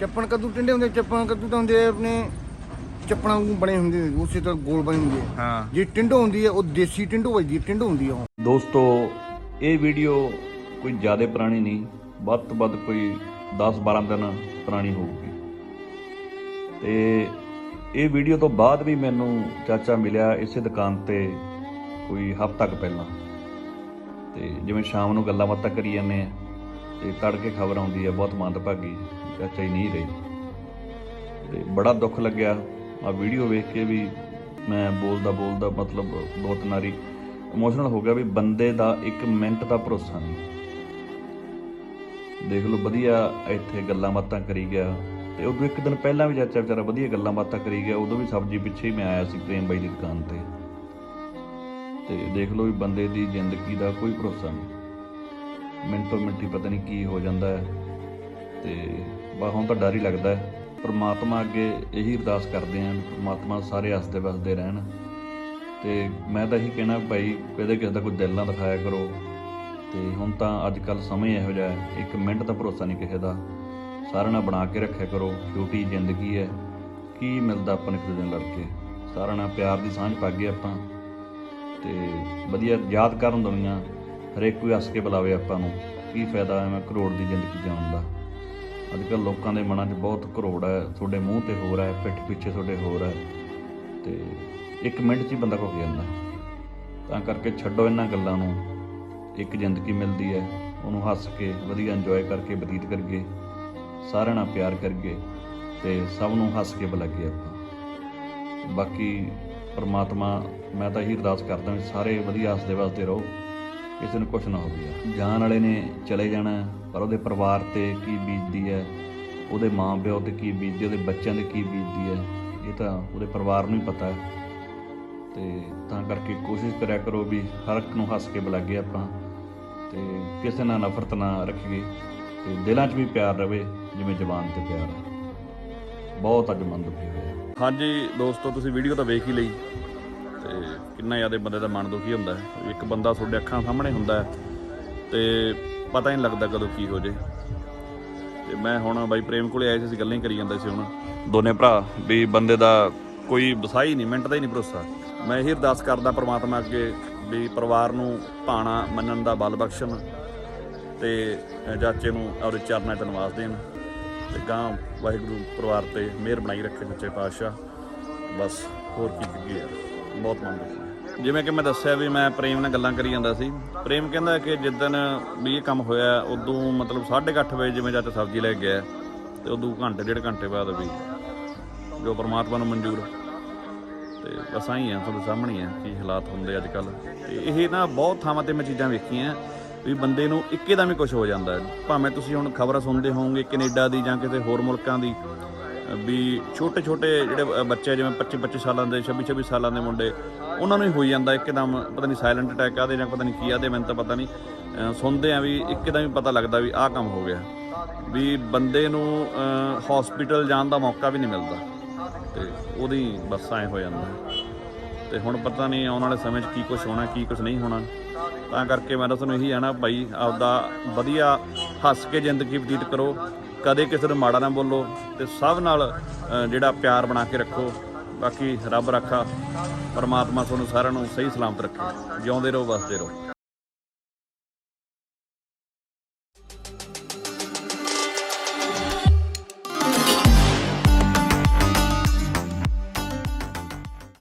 ਚੱਪਣ ਕੱਦੂ ਟਿੰਡੇ ਹੁੰਦੇ ਚੱਪਣ ਕੱਦੂ ਤਾਂ ਹੁੰਦੇ ਆ ਆਪਣੇ ਚੱਪਣਾ ਵਾਂਗੂ ਬਣੇ ਹੁੰਦੇ ਨੇ, ਉਸੇ ਤਰ੍ਹਾਂ ਗੋਲ ਬਣੇ ਹੁੰਦੇ ਆ। ਹਾਂ। ਜੇ ਟਿੰਡੋ ਹੁੰਦੀ ਹੈ ਉਹ ਦੇਸੀ ਟਿੰਡੋ ਵੱਜਦੀ ਹੈ, ਟਿੰਡੋ ਹੁੰਦੀ ਆ ਉਹ। ਦੋਸਤੋ ਇਹ ਵੀਡੀਓ ਕੋਈ ਜ਼ਿਆਦਾ ਪੁਰਾਣੀ ਨਹੀਂ ਵੱਧ ਤੋਂ ਵੱਧ ਕੋਈ 10-12 ਦਿਨ ਪੁਰਾਣੀ ਹੋਊਗੀ। ਤੇ ਇਹ ਵੀਡੀਓ ਤੋਂ ਬਾਅਦ ਵੀ ਮੈਨੂੰ ਚਾਚਾ ਮਿਲਿਆ ਇਸੇ ਦੁਕਾਨ ਤੇ ਕੋਈ ਹਫ਼ਤਾ ਕੁ ਪਹਿਲਾਂ। ਤੇ ਜਿਵੇਂ ਸ਼ਾਮ ਨੂੰ ਗੱਲਾਂ ਬਾਤਾਂ ਕਰੀ ਜਾਂਦੇ ਆ ਤੇ ਤੜਕੇ ਖਬਰ ਆਉਂਦੀ ਹੈ ਬਹੁਤ ਮੰਦਭਾਗੀ। ਚਾਚਾ ਹੀ ਨਹੀਂ ਰਹੀ। ਤੇ ਬੜਾ ਦੁੱਖ ਲੱਗਿਆ। ਆ ਵੀਡੀਓ ਵੇਖ ਕੇ ਵੀ ਮੈਂ ਬੋਲਦਾ ਬੋਲਦਾ ਮਤਲਬ ਬਹੁਤ ਨਾਰੀ ਇਮੋਸ਼ਨਲ ਹੋ ਗਿਆ ਵੀ ਬੰਦੇ ਦਾ ਇੱਕ ਮਿੰਟ ਦਾ ਭਰੋਸਾ ਨਹੀਂ। ਦੇਖ ਲਓ, ਵਧੀਆ ਇੱਥੇ ਗੱਲਾਂ ਬਾਤਾਂ ਕਰੀ ਗਿਆ। ਤੇ ਉਦੋਂ ਇੱਕ ਦਿਨ ਪਹਿਲਾਂ ਵੀ ਚਾਚਾ ਵਿਚਾਰਾ ਵਧੀਆ ਗੱਲਾਂ ਬਾਤਾਂ ਕਰੀ ਗਿਆ। ਉਦੋਂ ਵੀ ਸਬਜ਼ੀ ਪਿੱਛੇ ਹੀ ਮੈਂ ਆਇਆ ਸੀ ਪ੍ਰੇਮ ਬਾਈ ਦੀ ਦੁਕਾਨ ਤੇ। ਤੇ ਦੇਖ ਲਓ ਵੀ ਬੰਦੇ ਦੀ ਜ਼ਿੰਦਗੀ ਦਾ ਕੋਈ ਭਰੋਸਾ ਨਹੀਂ। ਮਿੰਟੋ ਮਿੰਟੀ ਪਤਾ ਨਹੀਂ ਕੀ ਹੋ ਜਾਂਦਾ ਹੈ। ਤੇ ਬਾ ਹੁਣ ਤਾਂ ਡਰ ਹੀ ਲੱਗਦਾ ਹੈ। ਪਰਮਾਤਮਾ ਅੱਗੇ ਇਹੀ ਅਰਦਾਸ ਕਰਦੇ ਆਂ ਪਰਮਾਤਮਾ ਸਾਰੇ ਹੱਸਦੇ ਵਸਦੇ ਰਹਿਣ। ਤੇ ਮੈਂ ਤਾਂ ਇਹੀ ਕਹਿਣਾ ਭਾਈ, ਕਦੇ ਕਿਸੇ ਦਾ ਕੋਈ ਦਿਲ ਨਾ ਦਿਖਾਇਆ ਕਰੋ। ਤੇ ਹੁਣ ਤਾਂ ਅੱਜ ਕੱਲ ਸਮੇਂ ਇਹੋ ਜਿਹਾ ਹੈ, ਇੱਕ ਮਿੰਟ ਦਾ ਭਰੋਸਾ ਨਹੀਂ ਕਿਸੇ ਦਾ। ਸਾਰਿਆਂ ਨਾਲ ਬਣਾ ਕੇ ਰੱਖਿਆ ਕਰੋ, ਛੋਟੀ ਜ਼ਿੰਦਗੀ ਹੈ। ਕੀ ਮਿਲਦਾ ਆਪਾਂ ਨੂੰ ਇੱਕ ਦੂਜੇ ਨਾਲ ਲੜ ਕੇ? ਸਾਰਿਆਂ ਨਾਲ ਪਿਆਰ ਦੀ ਸਾਂਝ ਪਾ ਗਏ ਆਪਾਂ। ਤੇ ਵਧੀਆ ਯਾਦ ਕਰਨ ਦੁਨੀਆ, ਹਰੇਕ ਕੋਈ ਹੱਸ ਕੇ ਬੁਲਾਵੇ ਆਪਾਂ ਨੂੰ। ਕੀ ਫਾਇਦਾ ਐਵੇਂ ਕਰੋੜ ਦੀ ਜ਼ਿੰਦਗੀ ਜਿਉਣ ਦਾ? ਅੱਜ ਕੱਲ ਲੋਕਾਂ ਦੇ ਮਨਾਂ 'ਚ ਬਹੁਤ ਘਰੋੜ ਹੈ, ਤੁਹਾਡੇ ਮੂੰਹ ਤੇ ਹੋਰ ਹੈ, ਪਿੱਠ ਪਿੱਛੇ ਤੁਹਾਡੇ ਹੋਰ ਹੈ ਤੇ ਇੱਕ ਮਿੰਟ 'ਚ ਹੀ ਬੰਦਾ ਖੋ ਜਾਂਦਾ। ਤਾਂ ਕਰਕੇ ਛੱਡੋ ਇਹਨਾਂ ਗੱਲਾਂ ਨੂੰ, ਇੱਕ ਜ਼ਿੰਦਗੀ ਮਿਲਦੀ ਹੈ, ਉਹਨੂੰ ਹੱਸ ਕੇ, ਵਧੀਆ ਇੰਜੋਏ ਕਰਕੇ, ਬਤੀਤ ਕਰੀਏ, ਸਾਰਿਆਂ ਨਾਲ ਪਿਆਰ ਕਰੀਏ ਤੇ ਸਭ ਨੂੰ ਹੱਸ ਕੇ ਬੁਲਾਈਏ ਆਪਾਂ। ਬਾਕੀ ਪਰਮਾਤਮਾ, ਮੈਂ ਤਾਂ ਇਹੀ ਅਰਦਾਸ ਕਰਦਾ ਵੀ ਸਾਰੇ ਵਧੀਆ ਹੱਸਦੇ ਵਸਦੇ ਰਹੋ। ਕਿਸੇ ਨੂੰ ਕੁਝ ਨਾ ਹੋਵੇ ਜਾਣ ਵਾਲੇ ਨੇ ਚਲੇ ਜਾਣਾ, ਪਰ ਉਹਦੇ ਪਰਿਵਾਰ ਤੇ ਕੀ ਬੀਤਦੀ ਹੈ, ਉਹਦੇ ਮਾਂ-ਪਿਓ ਤੇ ਕੀ ਬੀਤਦੀ ਉਹਦੇ ਬੱਚਿਆਂ 'ਤੇ ਕੀ ਬੀਤਦੀ ਹੈ, ਇਹ ਤਾਂ ਉਹਦੇ ਪਰਿਵਾਰ ਨੂੰ ਹੀ ਪਤਾ ਹੈ। ਤੇ ਤਾਂ ਕਰਕੇ ਕੋਸ਼ਿਸ਼ ਕਰਿਆ ਕਰੋ ਵੀ ਹਰ ਇੱਕ ਨੂੰ ਹੱਸ ਕੇ ਬੁਲਾਗੇ ਆਪਾਂ, ਤੇ ਕਿਸੇ ਨਾਲ ਨਫ਼ਰਤ ਨਾ ਰੱਖੀਏ, ਤੇ ਦਿਲਾਂ 'ਚ ਵੀ ਪਿਆਰ ਰਵੇ, ਜਿਵੇਂ ਜ਼ਬਾਨ ਤੇ ਪਿਆਰ ਹੈ। ਬਹੁਤ ਅੱਜ ਮੰਦ ਦੁਖੀ ਹੋਇਆ। ਹਾਂਜੀ, ਦੋਸਤੋ, ਤੁਸੀਂ ਵੀਡੀਓ ਤਾਂ ਵੇਖ ਹੀ ਲਈ। ਕਿੰਨਾ ਜ਼ਿਆਦਾ ਬੰਦੇ ਦਾ ਮਨ ਦੁਖੀ ਹੁੰਦਾ ਹੈ। ਇੱਕ ਬੰਦਾ ਤੁਹਾਡੇ ਅੱਖਾਂ ਸਾਹਮਣੇ ਹੁੰਦਾ ਹੈ ਤੇ ਪਤਾ ਹੀ ਨਹੀਂ ਲੱਗਦਾ ਕਦੋਂ ਕੀ ਹੋ ਜੇ। ਤੇ ਮੈਂ ਹੁਣ ਬਾਈ ਪ੍ਰੇਮ ਕੋਲੇ ਆਏ ਸੀ, ਅਸੀਂ ਗੱਲਾਂ ਹੀ ਕਰੀ ਜਾਂਦੇ ਸੀ ਹੁਣ। ਦੋਨੇ ਭਰਾ ਵੀ ਬੰਦੇ ਦਾ ਕੋਈ ਵਸਾਈ ਨਹੀਂ, ਮਿੰਟ ਦਾ ਹੀ ਨਹੀਂ ਭਰੋਸਾ। ਮੈਂ ਇਹ ਅਰਦਾਸ ਕਰਦਾ ਪ੍ਰਮਾਤਮਾ ਅੱਗੇ ਵੀ ਪਰਿਵਾਰ ਨੂੰ ਭਾਣਾ ਮੰਨਣ ਦਾ ਬਲ ਬਖਸ਼ਣ ਤੇ ਚਾਚੇ ਨੂੰ ਔਰ ਚਰਨਾਂ 'ਚ ਨਿਵਾਸ ਦੇਣ ਤੇ ਗਾਂ ਵਾਹਿਗੁਰੂ ਪਰਿਵਾਰ ਤੇ ਮਿਹਰ ਬਣਾਈ ਰੱਖੇ ਸੱਚੇ ਪਾਤਸ਼ਾਹ। ਬਸ ਹੋਰ ਕੀ ਕਰੀਏ ਯਾਰ ਬਹੁਤ ਮਨ ਜਿਵੇਂ ਕਿ ਮੈਂ ਦੱਸਿਆ ਵੀ ਮੈਂ ਪ੍ਰੇਮ ਨਾਲ ਗੱਲਾਂ ਕਰੀ ਜਾਂਦਾ ਸੀ। ਪ੍ਰੇਮ ਕਹਿੰਦਾ ਕਿ ਜਿੱਦਣ ਵੀ ਇਹ ਕੰਮ ਹੋਇਆ, ਉਦੋਂ ਮਤਲਬ 8:30 ਵਜੇ ਜਿਵੇਂ ਜਦ ਸਬਜ਼ੀ ਲੈ ਕੇ ਗਿਆ ਤੇ ਉਦੋਂ ਘੰਟੇ, ਡੇਢ ਘੰਟੇ ਬਾਅਦ ਵੀ ਜੋ ਪਰਮਾਤਮਾ ਨੂੰ ਮਨਜ਼ੂਰ। ਤੇ ਬਸ ਆਈ ਆ, ਤੁਹਾਡੇ ਸਾਹਮਣੇ ਹੀ ਆ, ਕੀ ਹਾਲਾਤ ਹੁੰਦੇ ਅੱਜ ਕੱਲ ਤੇ ਇਹ ਨਾ ਬਹੁਤ ਥਾਵਾਂ ਤੇ ਮੈਂ ਚੀਜ਼ਾਂ ਵੇਖੀਆਂ ਵੀ ਬੰਦੇ ਨੂੰ ਇੱਕੇ ਦਾ ਵੀ ਕੁਝ ਹੋ ਜਾਂਦਾ। ਭਾਵੇਂ ਤੁਸੀਂ ਹੁਣ ਖਬਰਾਂ ਸੁਣਦੇ ਹੋਵੋਗੇ ਕੈਨੇਡਾ ਦੀ ਜਾਂ ਕਿਸੇ ਹੋਰ ਮੁਲਕਾਂ ਦੀ ਵੀ ਛੋਟੇ ਛੋਟੇ ਜਿਹੜੇ ਅਹ ਬੱਚੇ ਜਿਵੇਂ 25 25 ਸਾਲਾਂ ਦੇ 26 26 ਸਾਲਾਂ ਦੇ ਮੁੰਡੇ, ਉਹਨਾਂ ਨੂੰ ਹੀ ਹੋਈ ਜਾਂਦਾ ਇੱਕਦਮ, ਪਤਾ ਨਹੀਂ ਸਾਇਲੈਂਟ ਅਟੈਕ ਆਦੇ ਜਾਂ ਪਤਾ ਨਹੀਂ ਕੀ ਆਦੇ, ਮੈਨੂੰ ਤਾਂ ਪਤਾ ਨਹੀਂ। ਸੁਣਦੇ ਆ ਵੀ ਇੱਕਦਮ ਹੀ ਪਤਾ ਲੱਗਦਾ ਵੀ ਆਹ ਕੰਮ ਹੋ ਗਿਆ। ਵੀ ਬੰਦੇ ਨੂੰ ਹਸਪੀਟਲ ਜਾਣ ਦਾ ਮੌਕਾ ਵੀ ਨਹੀਂ ਮਿਲਦਾ। ਤੇ ਉਹਦੀ ਬਸ ਐ ਹੋ ਜਾਂਦਾ। ਤੇ ਹੁਣ ਪਤਾ ਨਹੀਂ ਆਉਣ ਵਾਲੇ ਸਮੇਂ 'ਚ ਕੀ ਕੁਝ ਹੋਣਾ, ਕੀ ਕੁਝ ਨਹੀਂ ਹੋਣਾ। ਤਾਂ ਕਰਕੇ ਮੈਂ ਤਾਂ ਤੁਹਾਨੂੰ ਇਹੀ ਆਣਾ ਭਾਈ ਆਪਦਾ ਵਧੀਆ ਹੱਸ ਕੇ ਜ਼ਿੰਦਗੀ ਬਤੀਤ ਕਰੋ। ਕਦੇ ਕਿਸੇ ਨੂੰ ਮਾੜਾ ਨਾ ਬੋਲੋ ਤੇ ਸਭ ਨਾਲ ਜਿਹੜਾ ਪਿਆਰ ਬਣਾ ਕੇ ਰੱਖੋ। ਬਾਕੀ ਰੱਬ ਰੱਖਾ, ਪਰਮਾਤਮਾ ਤੁਹਾਨੂੰ ਸਾਰਿਆਂ ਨੂੰ ਸਹੀ ਸਲਾਮਤ ਰੱਖੇ। ਜਿਉਂਦੇ ਰਹੋ, ਵਸਦੇ ਰਹੋ।